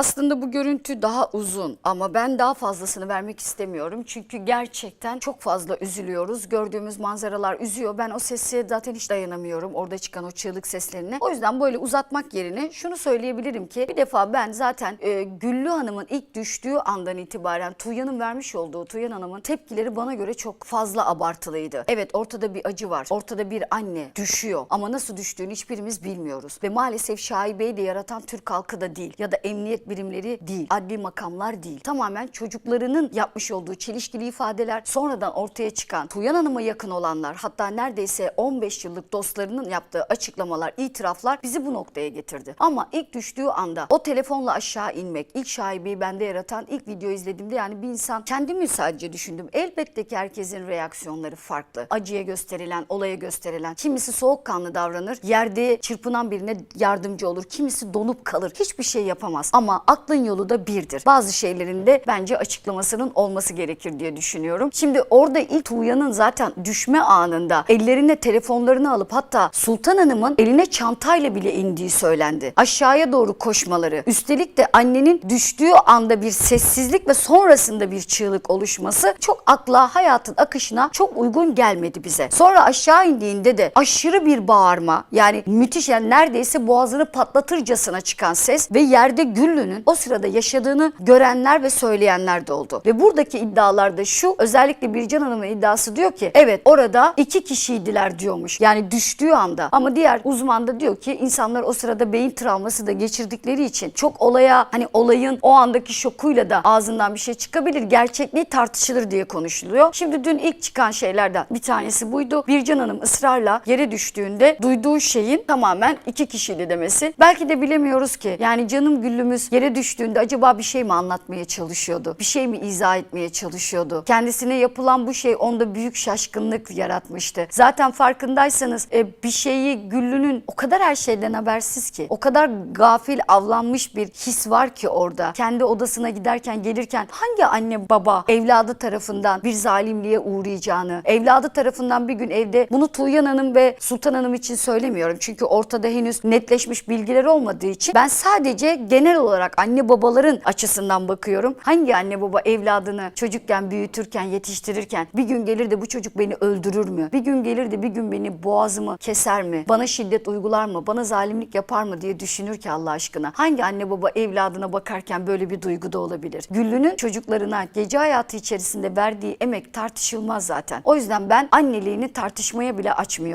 Aslında bu görüntü daha uzun ama ben daha fazlasını vermek istemiyorum. Çünkü gerçekten çok fazla üzülüyoruz. Gördüğümüz manzaralar üzüyor. Ben o sesi zaten hiç dayanamıyorum. Orada çıkan o çığlık seslerine. O yüzden böyle uzatmak yerine şunu söyleyebilirim ki bir defa ben zaten e, Güllü Hanım'ın ilk düştüğü andan itibaren Tuğyan'ın vermiş olduğu Tuğyan Hanım'ın tepkileri bana göre çok fazla abartılıydı. Evet ortada bir acı var. Ortada bir anne düşüyor ama nasıl düştüğünü hiçbirimiz bilmiyoruz. Ve maalesef şaibeyi de yaratan Türk halkı da değil ya da emniyet birimleri değil, adli makamlar değil. Tamamen çocuklarının yapmış olduğu çelişkili ifadeler sonradan ortaya çıkan Tuğyan Hanım'a yakın olanlar hatta neredeyse 15 yıllık dostlarının yaptığı açıklamalar, itiraflar bizi bu noktaya getirdi. Ama ilk düştüğü anda o telefonla aşağı inmek, ilk şaibeyi bende yaratan ilk video izlediğimde yani bir insan kendimi sadece düşündüm. Elbette ki herkesin reaksiyonları farklı. Acıya gösterilen, olaya gösterilen. Kimisi soğukkanlı davranır, yerde çırpınan birine yardımcı olur. Kimisi donup kalır. Hiçbir şey yapamaz. Ama aklın yolu da birdir. Bazı şeylerin de bence açıklamasının olması gerekir diye düşünüyorum. Şimdi orada ilk Tuğya'nın zaten düşme anında ellerine telefonlarını alıp hatta Sultan Hanım'ın eline çantayla bile indiği söylendi. Aşağıya doğru koşmaları, üstelik de annenin düştüğü anda bir sessizlik ve sonrasında bir çığlık oluşması çok akla, hayatın akışına çok uygun gelmedi bize. Sonra aşağı indiğinde de aşırı bir bağırma yani müthiş yani neredeyse boğazını patlatırcasına çıkan ses ve yerde Güllü'nün o sırada yaşadığını görenler ve söyleyenler de oldu. Ve buradaki iddialarda şu özellikle Bircan Hanım'ın iddiası diyor ki evet orada iki kişiydiler diyormuş. Yani düştüğü anda ama diğer uzman da diyor ki insanlar o sırada beyin travması da geçirdikleri için çok olaya hani olayın o andaki şokuyla da ağzından bir şey çıkabilir. Gerçekliği tartışılır diye konuşuluyor. Şimdi dün ilk çıkan şeylerden bir tanesi buydu. Bircan Hanım ısrarla yere düştüğünde duyduğu şeyin tamamen iki kişiydi demesi. Belki de bilemiyoruz ki. Yani canım güllümüz yere düştüğünde acaba bir şey mi anlatmaya çalışıyordu? Bir şey mi izah etmeye çalışıyordu? Kendisine yapılan bu şey onda büyük şaşkınlık yaratmıştı. Zaten farkındaysanız e, bir şeyi Güllü'nün kadar her şeyden habersiz ki. O kadar gafil avlanmış bir his var ki orada. Kendi odasına giderken gelirken hangi anne baba evladı tarafından bir zalimliğe uğrayacağını, evladı tarafından bir gün evde bunu Tuğyan Hanım ve Sultan Hanım için söylemiyorum. Çünkü ortada henüz netleşmiş bilgiler olmadığı için ben sadece genel olarak anne babaların açısından bakıyorum. Hangi anne baba evladını çocukken büyütürken, yetiştirirken bir gün gelir de bu çocuk beni öldürür mü? Bir gün gelir de bir gün beni boğazımı keser mi? Bana şiddet uygular mı? Bana zalimlik yapar mı diye düşünür ki Allah aşkına. Hangi anne baba evladına bakarken böyle bir duygu da olabilir? Güllü'nün çocuklarına gece hayatı içerisinde verdiği emek tartışılmaz zaten. O yüzden ben anneliğini tartışmaya bile açmıyorum.